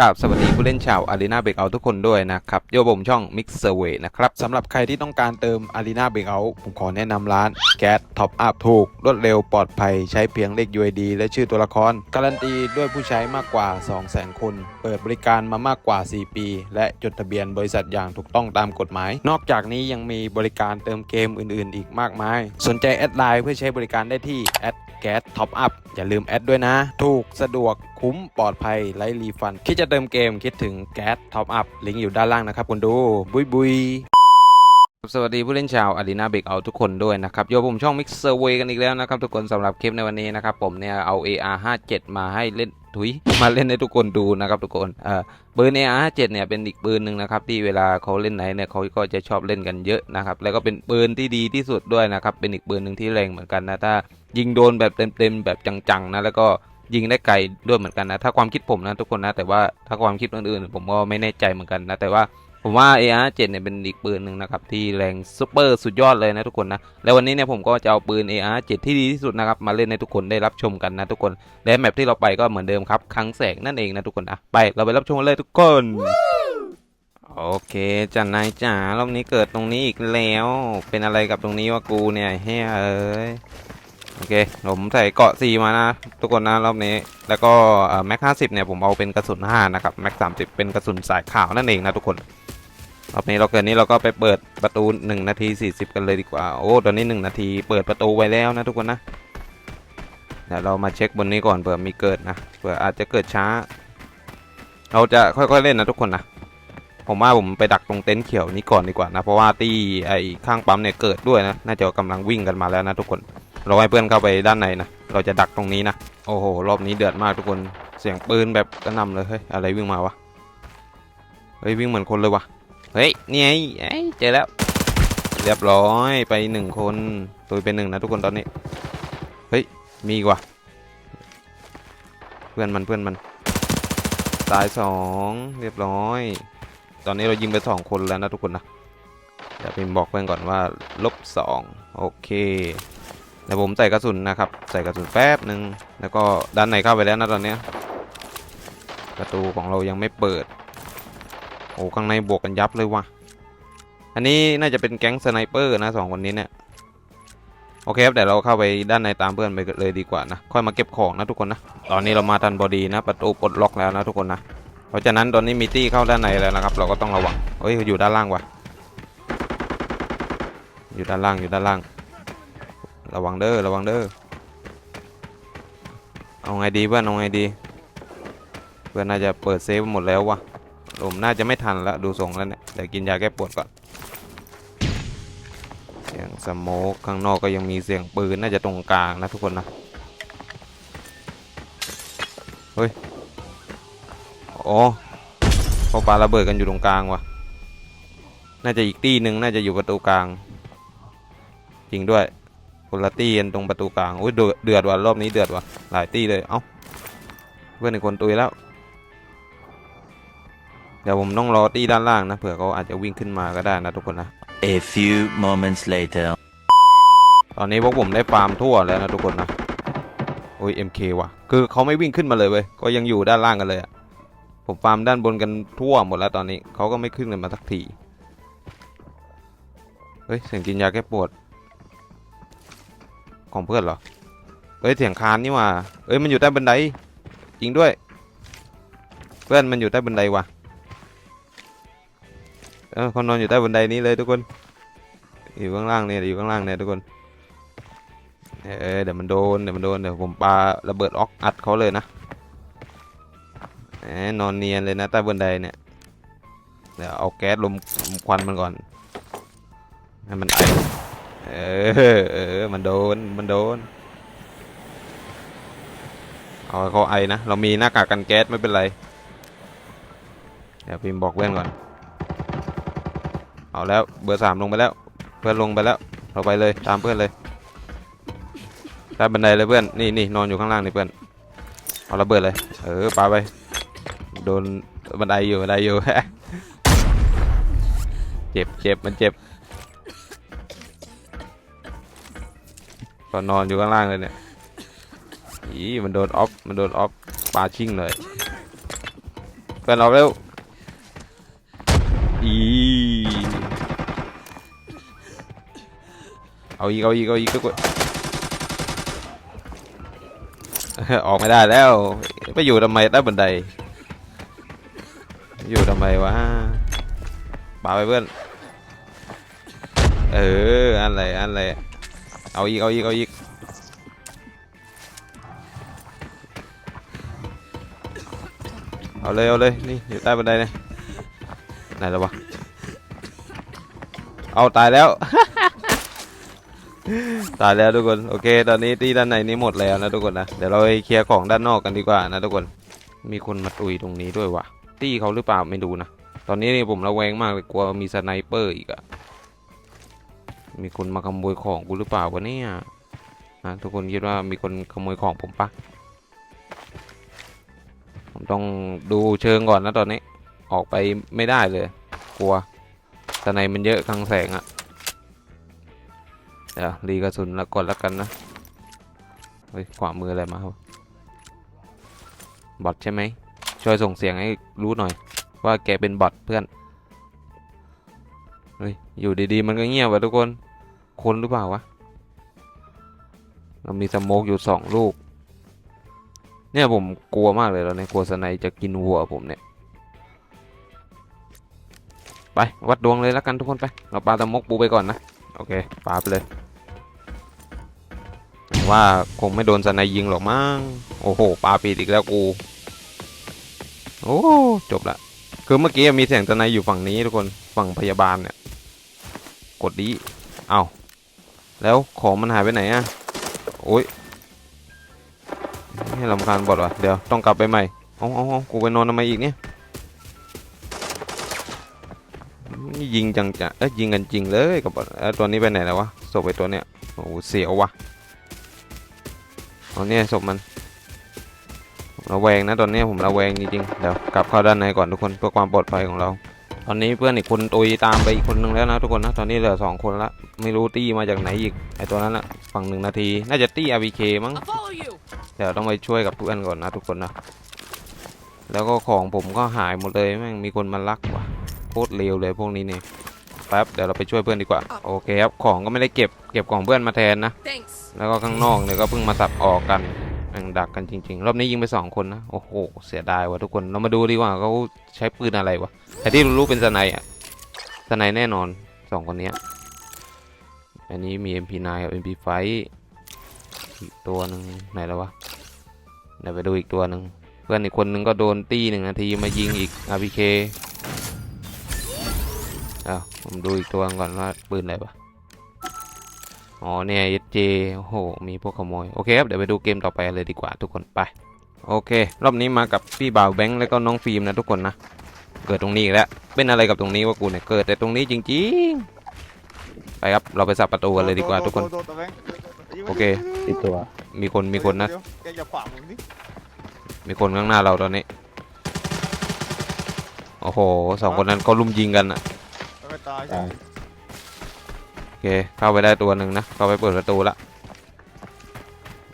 กับสวัสดีผู้เล่นชาว Arena Breakout ทุกคนด้วยนะครับโยผมช่อง Mix Survey นะครับสำหรับใครที่ต้องการเติม Arena Breakout ผมขอแนะนำร้าน Gas Top Up ถูก รวดเร็วปลอดภัยใช้เพียงเลข UID และชื่อตัวละคร การันตีด้วยผู้ใช้มากกว่า 200,000 คน เปิดบริการมามากกว่า 4 ปี และจดทะเบียนบริษัทอย่างถูกต้องตามกฎหมาย นอกจากนี้ยังมีบริการเติมเกมอื่น ๆ อีกมากมาย สนใจแอดไลน์เพื่อใช้บริการได้ที่แอดแก๊สท็อปอัพอย่าลืมแอดด้วยนะ ถูกสะดวก คุ้มปลอดภัยไร้รีฟัน คิดจะเติมเกมคิดถึงแก๊สท็อปอัพลิงก์อยู่ด้านล่างนะครับคุณดู บุยบุยสวัสดีผู้เล่นชาวอารีนาเบกเอาทุกคนด้วยนะครับโยผมช่อง Mix Survey กันอีกแล้วนะครับทุกคนสำหรับคลิปในวันนี้นะครับผมเนี่ยเอา AR 57มาให้เล่นถุยมาเล่นให้ทุกคนดูนะครับทุกคนเออปืน AR 57เนี่ยเป็นอีกปืนหนึ่งนะครับที่เวลาเขาเล่นไหนเนี่ยเขาก็จะชอบเล่นกันเยอะนะครับแล้วก็เป็นปืนที่ดีที่สุดด้วยนะครับเป็นอีกปืนหนึ่งที่แรงเหมือนกันนะถ้ายิงโดนแบบเต็มๆแบบจังๆนะแล้วก็ ยิงได้ไกลด้วยเหมือนกันนะ ถ้าความคิดผมนะทุกคนนะ แต่ว่าถ้าความคิดอื่นๆ ผมก็ไม่แน่ใจเหมือนกันนะ แต่ว่าผมว่า AR7 เนี่ยเป็นอีกปืนหนึ่งนะครับที่แรงซุปเปอร์สุดยอดเลยนะทุกคนนะ แล้ววันนี้เนี่ยผมก็จะเอาปืน AR7 ที่ดีที่สุดนะครับมาเล่นให้ทุกคนได้รับชมกันนะทุกคน และแมปที่เราไปก็เหมือนเดิมครับครั้งแสงนั่นเองนะทุกคนนะไปเราไปรับชมกันเลยทุกคนโอเคจันนายจ๋ารอบนี้เกิดตรงนี้อีกแล้ว เป็นอะไรกับตรงนี้วะกูเนี่ยเฮ้ยเอ้ย โอเคผมใส่เกาะ4มานะทุกคนนะรอบนี้ แล้วก็แม็กห้าสิบเนี่ยผมเอาเป็นกระสุน5นะครับแม็กสามสิบเป็นกระสุนสายขาวนั่นเองนะทุกคนรอบนี้เราเกิดนี้เราก็ไปเปิดประตู1นาที40กันเลยดีกว่าโอ้ตอนนี้1นาทีเปิดประตูไว้แล้วนะทุกคนนะเดี๋ยวเรามาเช็คบนนี้ก่อนเผื่อมีเกิดนะเผื่ออาจจะเกิดช้า เราจะค่อยๆเล่นนะทุกคนนะผมว่าผมไปดักตรงเต็นท์เขียวนี้ก่อนดีกว่านะเพราะว่าที่ไอ้ข้างปั๊มเนี่ยเกิดด้วยนะน่าจะกำลังวิ่งกันมาแล้วนะทุกคน เราให้เพื่อนเข้าไปด้านในนะ เราจะดักตรงนี้นะ โอ้โห รอบนี้เดือดมากทุกคน เสียงปืนแบบกระหนำเลย เฮ้ย อะไรวิ่งมาวะ เฮ้ย วิ่งเหมือนคนเลยวะเฮ้ย นี่ไงเอ้เจอแล้ว เรียบร้อยไปหนึ่งคนตัวเป็นหนึ่งนะทุกคนตอนนี้ เฮ้ย มีกว่ะเพื่อนมันเพื่อนมัน ตายสองเรียบร้อย ตอนนี้เรายิงไปสองคนแล้วนะทุกคนนะเดี๋ยวพิมบอกเพื่อนก่อนว่าลบสองโอเค เดี๋ยวผมใส่กระสุนนะครับ ใส่กระสุนแป๊บหนึ่งแล้วก็ด้านในเข้าไปแล้วนะตอนเนี้ยประตูของเรายังไม่เปิด โอ้ข้างในบวกกันยับเลยว่ะ อันนี้น่าจะเป็นแก๊งสไนเปอร์นะสองคนนี้เนี่ย โอเคครับเดี๋ยวเราเข้าไปด้านในตามเพื่อนไปเลยดีกว่านะ ค่อยมาเก็บของนะทุกคนนะ ตอนนี้เรามาทันบอดีนะ ประตูปลดล็อกแล้วนะทุกคนนะ เพราะฉะนั้นตอนนี้มีตี้เข้าด้านในแล้วนะครับ เราก็ต้องระวังเฮ้ยอยู่ด้านล่างว่ะ อยู่ด้านล่างอยู่ด้านล่าง ระวังเด้อระวังเด้อเอาไงดีเพื่อนเอาไงดีเพื่อนน่าจะเปิดเซฟหมดแล้ววะผมน่าจะไม่ทันละดูทรงแล้วเนี่ยเดี๋ยวกินยาแก้ปวดก่อนเสียงสโมกข้างนอกก็ยังมีเสียงปืนน่าจะตรงกลางนะทุกคนนะเฮ้ยอ๋อเขาปาระเบิดกันอยู่ตรงกลางวะน่าจะอีกตีหนึ่งน่าจะอยู่ประตูกลาง จริงด้วย คนละตี้กันตรงประตูกลางอุ้ยเดือดเดือดว่ะรอบนี้เดือดว่ะหลายตี้เลยเอ้าเพื่อนอีกคนตุยแล้ว เดี๋ยวผมต้องรอตี้ด้านล่างนะเผื่อเขาอาจจะวิ่งขึ้นมาก็ได้นะทุกคนนะ A few moments later. ตอนนี้พวกผมได้ฟาร์มทั่วแล้วนะทุกคนนะโอ้ย MK ว่ะ คือเขาไม่วิ่งขึ้นมาเลยเว้ยก็ยังอยู่ด้านล่างกันเลยอะผมฟาร์มด้านบนกันทั่วหมดแล้วตอนนี้เขาก็ไม่ขึ้นกันมาสักทีเฮ้ยเสียงกินยาแก้ปวด ของเพื่อนเหรอเฮ้ยเสียงคานนี่ว่ะเอ้ยมันอยู่ใต้บันไดจริงด้วย เพื่อนมันอยู่ใต้บันไดว่ะเออเขานอนอยู่ใต้บันไดนี้เลยทุกคน อยู่ข้างล่างเนี่ยอยู่ข้างล่างเนี่ยทุกคนเออเดี๋ยวมันโดนเดี๋ยวมันโดนเดี๋ยวผมปาระเบิดออกอัดเขาเลยนะแหมนอนเนียนเลยนะใต้บันไดเนี่ยเดี๋ยวเอาแก๊สลมควันมันก่อนให้มันไอ เออเออ มันโดน มันโดน เอาให้เขาไอนะ เรามีหน้ากากกันแก๊สไม่เป็นไร เดี๋ยวพิมพ์บอกเพื่อนก่อน เอาแล้วเบอร์สามลงไปแล้ว เพื่อนลงไปแล้ว เราไปเลยตามเพื่อนเลยใต้บันไดเลยเพื่อน นี่นี่นอนอยู่ข้างล่างนี่เพื่อน เอาระเบิดเลย เออปาไป โดนบันไดอยู่บันไดอยู่ เจ็บเจ็บมันเจ็บ ก็นอนอยู่ข้างล่างเลยเนี่ยอีมันโดนออฟ มันโดนออฟปาชิ่งเลยเพื่อนออกเร็วอีเอาอีกเอาอีกเอาอีกทุกคนออกไม่ได้แล้วไปอยู่ทำไมใต้บันได อยู่ทำไมวะปาไปเพื่อน เออ อันไรอันไร เอาอีก เอาอีก เอาอีก เอาเลย เอาเลย นี่อยู่ใต้บันไดเนี่ยไหนแล้ววะ เอาตายแล้ว ตายแล้วทุกคน โอเค ตอนนี้ที่ด้านในนี้หมดแล้วนะทุกคนนะ เดี๋ยวเราไปเคลียร์ของด้านนอกกันดีกว่านะทุกคน มีคนมาตุยตรงนี้ด้วยวะตี้เขาหรือเปล่าไม่ดูนะ ตอนนี้นี่ผมระแวงมากเลยกลัวมีสไนเปอร์อีกอะ มีคนมาขโมยของกูหรือเปล่าวะเนี่ยนะทุกคนคิดว่ามีคนขโมยของผมปะผมต้องดูเชิงก่อนนะตอนนี้ ออกไปไม่ได้เลย กลัวสไนมันเยอะคลังแสงอะเดี๋ยวรีกระสุนแล้วก่อนแล้วกันนะเฮ้ยขวามืออะไรมาครับบอทใช่ไหมช่วยส่งเสียงให้รู้หน่อย ว่าแกเป็นบอทเพื่อน ฮ้ย อยู่ดีๆ มันก็เงียบวะทุกคน คนหรือเปล่าวะ เรามีสโมกอยู่สองลูก เนี่ยผมกลัวมากเลยแล้วเนี่ยกลัวสไนจะกินหัวผมเนี่ย ไปวัดดวงเลยแล้วกันทุกคนไป เราปาสโมกปูไปก่อนนะ โอเคปาไปเลย ว่าคงไม่โดนสไนยิงหรอกมั้ง โอ้โหปาปีดอีกแล้วกู โอ้จบละคือเมื่อกี้มีเสียงสไนอยู่ฝั่งนี้ทุกคนฝั่งพยาบาลเนี่ย กดดีเอาแล้วของมันหายไปไหนอะโอ้ยนี่ลำคาญบอดวะเดี๋ยวต้องกลับไปใหม่ เอาเอาเอากูไปนอนทำไมอีกเนี่ยยิงจังจะเอ้ยยิงกันจริงเลยกับบอดเอ้ยตัวนี้ไปไหนแล้ววะศพไอตัวเนี้ย โอ้โหเสียววะเอาเนี่ยศพมันระแวงนะตอนนี้ผมระแวงจริงๆ เดี๋ยวกลับเข้าด้านในก่อนทุกคนเพื่อความปลอดภัยของเรา ตอนนี้เพื่อนอีกคนตุยตามไปอีกคนนึงแล้วนะทุกคนนะตอนนี้เหลือสองคนละไม่รู้ตี้มาจากไหนอีกไอตัวนั้นอะฝั่งหนึ่งนาที น่าจะตี้ RPK มั้ง I'll follow you. เดี๋ยวต้องไปช่วยกับเพื่อนก่อนนะทุกคนนะแล้วก็ของผมก็หายหมดเลยแม่งมีคนมาลักว่ะโคตรเลวเลยพวกนี้เนี่ยแป๊บเดี๋ยวเราไปช่วยเพื่อนดีกว่าโอเคครับของก็ไม่ได้เก็บเก็บของเพื่อนมาแทนนะ Thanks. แล้วก็ข้างนอกเนี่ยก็เพิ่งมาสับออกกันแม่ง ดักกันจริง ๆ รอบนี้ยิงไปสองคนนะ โอ้โห เสียดายว่ะทุกคน เรามาดูดีกว่าเขาใช้ปืนอะไรวะแต่ที่รู้ๆเป็นสไนอะสไนแน่นอนสองคนนี้อันนี้มี MP9 กับ MP5 อีกตัวหนึ่งไหนแล้ววะเดี๋ยวไปดูอีกตัวหนึ่งเพื่อนอีกคนนึงก็โดนตีหนึ่งนาทีมายิงอีก RPK อ้าผมดูอีกตัวก่อนว่าปืนอะไรวะ อ๋อเนี่ยเจโอ้โห มีพวกขโมย โอเคครับ เดี๋ยวไปดูเกมต่อไปเลยดีกว่าทุกคนไป โอเค รอบนี้มากับพี่บ่าวแบงค์แล้วก็น้องฟิล์มนะทุกคนนะ เกิดตรงนี้อีกแล้ว เป็นอะไรกับตรงนี้วะกูเนี่ย เกิดแต่ตรงนี้จริงๆ ไปครับ เราไปสับประตูกันเลยดีกว่าทุกคนโดโดโดโดแบงค์ยิงโอเคอีกตัว มีคน มีคนนะเดี๋ยวแกอย่าขวางผมนี่มีคนข้างหน้าเราตอนนี้ โอ้โห สองคนนั้นเขาลุมยิงกันอะแล้วก็ตายใช่ไหมโอ เค เข้าไปได้ตัวหนึ่งนะ เข้าไปเปิดประตูละ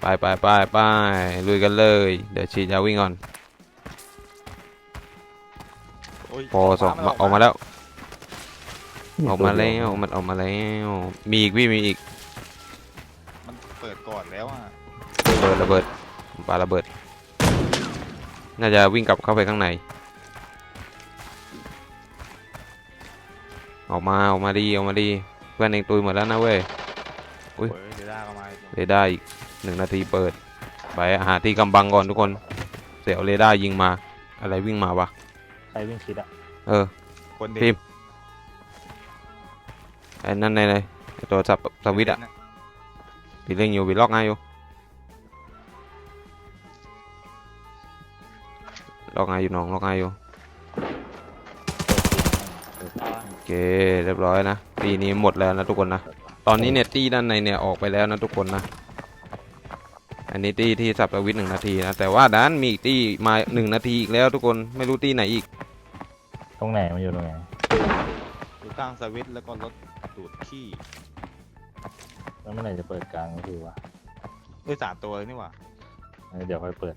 ไปไปไปไปลุยกันเลย เดี๋ยวฉีดยาวิ่งก่อนโยพอสองขวมาออกมาแล้ว ออกมาแล้วมันออกมาแล้ว มีอีกพี่มีอีก มันเปิดก่อนแล้วอะระเบิดระเบิดปาระเบิด น่าจะวิ่งกลับเข้าไปข้างใน ออกมาออกมาดีออกมาดีเพื่อนเองตุยหมดแล้วนะเว้ยอุ๊ยเฮ้ยเดี๋ยวได้ก็มาอีกเรดาร์อีกหนึ่งนาทีเปิด ไปหาที่กำบังก่อนทุกคน เสียวเรดาร์ยิงมา อะไรวิ่งมาวะใครวิ่งชิดอะเออคนเด็พิมพ์ไอ้นั่นในเลยไอ้ตัวสับสวิตช์อะปีเร่งอยู่ปีล็อกง่ายอยู่ล็อกง่ายอยู่น้องล็อกง่ายอยู่โอเคเรียบร้อยนะ ตีนี้หมดแล้วนะทุกคนนะ ตอนนี้เนี่ยตีด้านในเนี่ยออกไปแล้วนะทุกคนนะ อันนี้ตีที่สับสวิตช์หนึ่งนาทีนะ แต่ว่าด้านมีอีกตีมาหนึ่งนาทีอีกแล้วทุกคน ไม่รู้ตีไหนอีก ตรงไหนมันอยู่ตรงไหนอยู่ข้างสวิตช์แล้วก็รถดูดขี้แล้วเมื่อไหร่จะเปิดกลางก็คือวะเอ้ยสามตัวเลยนี่หว่าเออเดี๋ยวค่อยเปิด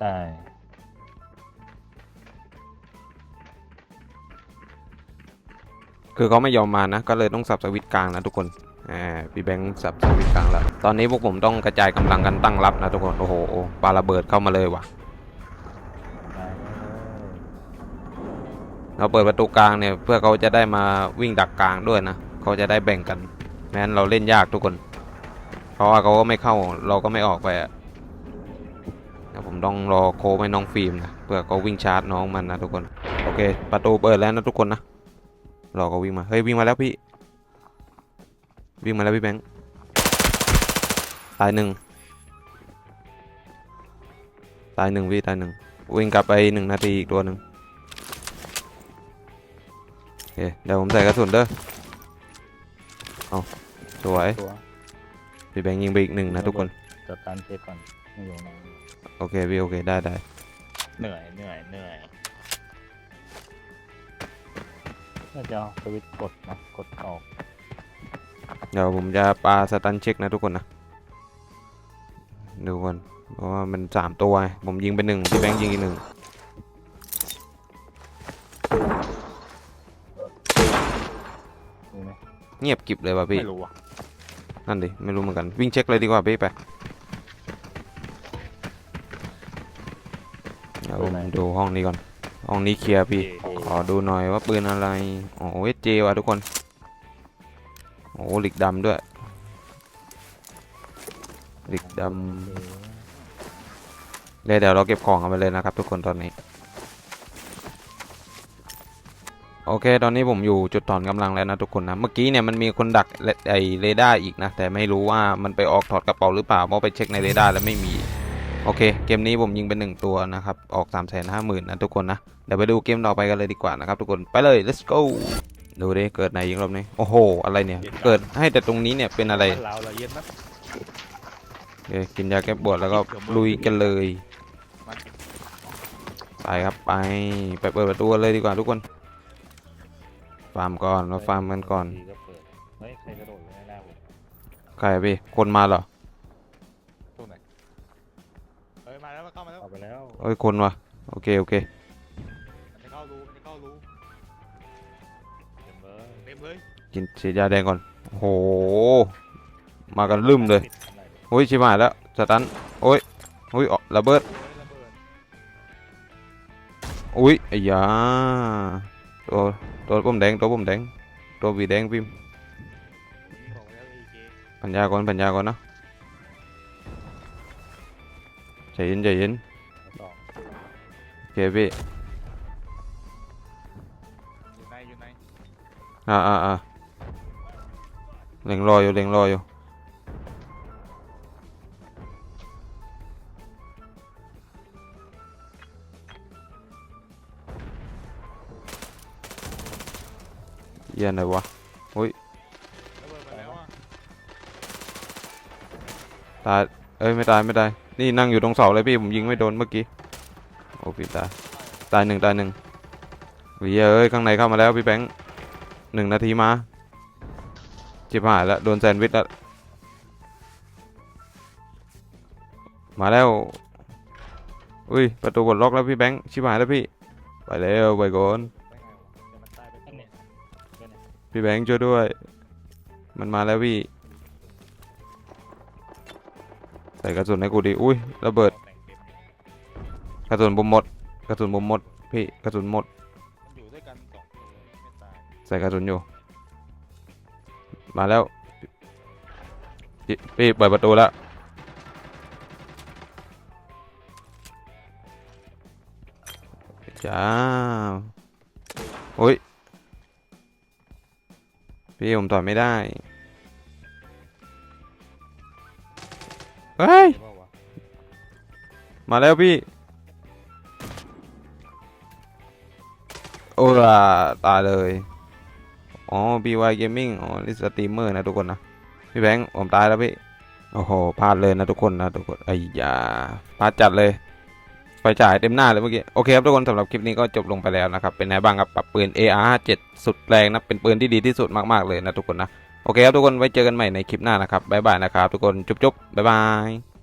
ได้ คือเขาไม่ยอมมานะ ก็เลยต้องสับสวิตกลางนะทุกคนอ่าพี่แบงค์สับสวิตกลางแล้ว ตอนนี้พวกผมต้องกระจายกำลังกันตั้งรับนะทุกคน โอ้โหปาระเบิดเข้ามาเลยว่ะ เราเปิดประตูกลางเนี่ยเพื่อเขาจะได้มาวิ่งดักกลางด้วยนะเขาจะได้แบ่งกันแม้นเราเล่นยากทุกคน เพราะว่าเขาก็ไม่เข้าเราก็ไม่ออกไปอะผมต้องรอโค้ชให้น้องฟิล์มนะเพื่อเขาวิ่งชาร์จน้องมันนะทุกคน โอเค ประตูเปิดแล้วนะทุกคนนะ เขาวิ่งมา เฮ้ย วิ่งมาแล้วพี่ วิ่งมาแล้วพี่แบงค์ ตายหนึ่ง ตายหนึ่งพี่ตายหนึ่ง วิ่งกลับไปหนึ่งนาทีอีกตัวหนึ่งโอเค เดี๋ยวผมใส่กระสุนเด้อ เอาสวย ตัวพี่แบงค์ยิงไปอีกหนึ่งนะทุกคน จัดการเช็คก่อนไม่อยู่ไหนโอเคพี่โอเคได้ได้ เหนื่อยเหนื่อยเหนื่อย น่าจะเอาสวิตช์กดนะกดออกเดี๋ยวผมจะปาสตันเช็คนะทุกคนนะ ดูก่อนเพราะว่ามันสามตัวไงผมยิงไปหนึ่งพี่แบงค์ยิงอีกหนึ่งมีไหมเงียบกริบเลยว่ะพี่ ไม่รู้อะนั่นดิ ไม่รู้เหมือนกัน วิ่งเช็คเลยดีกว่าพี่ไปเดี๋ยวผมดูห้องนี้ก่อน ห้องนี้เคลียร์พี่ ขอดูหน่อยว่าปืนอะไรอ๋อเวเจว่ะทุกคน โอ้หลิกดำด้วย หลิกดำเลยเดี๋ยวเราเก็บของกันไปเลยนะครับทุกคนตอนนี้ โอเค ตอนนี้ผมอยู่จุดถอนกำลังแล้วนะทุกคนนะ เมื่อกี้เนี่ยมันมีคนดักไอเรดาร์อีกนะ แต่ไม่รู้ว่ามันไปออกถอดกระเป๋าหรือเปล่า เพราะไปเช็คในเรดาร์แล้วไม่มี โอเค เกมนี้ผมยิงเป็นหนึ่งตัวนะครับ ออก3ามแสนห้าหมื่นนะทุกคนนะ เดี๋ยวไปดูเกมต่อไปกันเลยดีกว่านะครับทุกคน ไปเลย let's go ดูดิ เกิดไหนยิงรอบนี้ โอ้โห อะไรเนี่ย เกิดให้แต่ตรงนี้เนี่ยเป็นอะไรบ้านเราเราเย็นนะโอเคกินยาแก้ปวดแล้วก็ลุยกันเลย ไปครับไป ไปเปิดประตูกันเลยดีกว่าทุกคน ฟาร์มก่อนเราฟาร์มกันก่อนทีก็เปิดเฮ้ยใครกระโดดอยู่หน้าผมใครอะพี่ คนมาเหรอ อ้ยคนวะโอเค โอเคมันจะเข้ารูมันจะเข้ารูเต็มเบอร์เต็มเลยกินฉีดยาแดงก่อนโอ้โหมากันลืมเลยปิดทำไมโอ้ยชิบหายแล้วสตันโอ้ยโอ้ยออกระเบิดเฮ้ยระเบิดอุ้ยไอ้ยาตัวตัวปุ่มแดงตัวปุ่มแดงตัววีแดงพิมพ์ยิงออกแล้วเอเจปัญญาก่อนปัญญาก่อนนะใจเย็นใจเย็นเอาสองโอ เคพี่อยู่ในอยู่ในอ่าอ่าอ่าเล็งรออยู่เล็งรออยู่เหี้ย็นเลยวะระเบิดมาแล้วอะตายเอ้ยไม่ตายไม่ตายนี่นั่งอยู่ตรงเสาเลยพี่ผมยิงไม่โดนเมื่อกี้โอ้ พี่ตายตายหนึ่งตายหนึ่งวิเอ้ยข้างในเข้ามาแล้วพี่แบงค์หนึ่งนาทีมาจิบหายแล้วโดนแซนวิชแล้วมาแล้วอุ้ยประตูกดล็อกแล้วพี่แบงค์ชิบหายแล้วพี่ไปแล้วไปก่อนพี่แบงค์ช่วยด้วย มันมาแล้วพี่ ใส่กระสุนให้กูดิอุ้ยระเบิด กระสุนผมหมด กระสุนผมหมด พี่กระสุนหมด มันอยู่ด้วยกันสองตัวไม่ตายใส่กระสุนอยู่ มาแล้วพี่พี่เปิดประตูแล้วจ้าโอ้ย พี่ผมต่อยไม่ได้ เฮ้ย เดี๋ยวเปล่าวะ มาแล้วพี่ โอ้ล่ะตายเลย อ๋อ BY Gaming อ๋อนี่สตรีมเมอร์นะทุกคนนะ พี่แบงค์ผมตายแล้วพี่ โอ้โห พลาดเลยนะทุกคนนะทุกคน ไอ้ยาพลาดจัดเลย ไฟฉายเต็มหน้าเลยเมื่อกี้ โอเคครับทุกคนสำหรับคลิปนี้ก็จบลงไปแล้วนะครับ เป็นไงบ้างครับปรับปืน AR57 สุดแรงนะ เป็นปืนที่ดีที่สุดมากๆเลยนะทุกคนนะ โอเคครับทุกคน ไว้เจอกันใหม่ในคลิปหน้านะครับ บ๊ายบายนะครับทุกคน จุ๊บๆบ๊ายบาย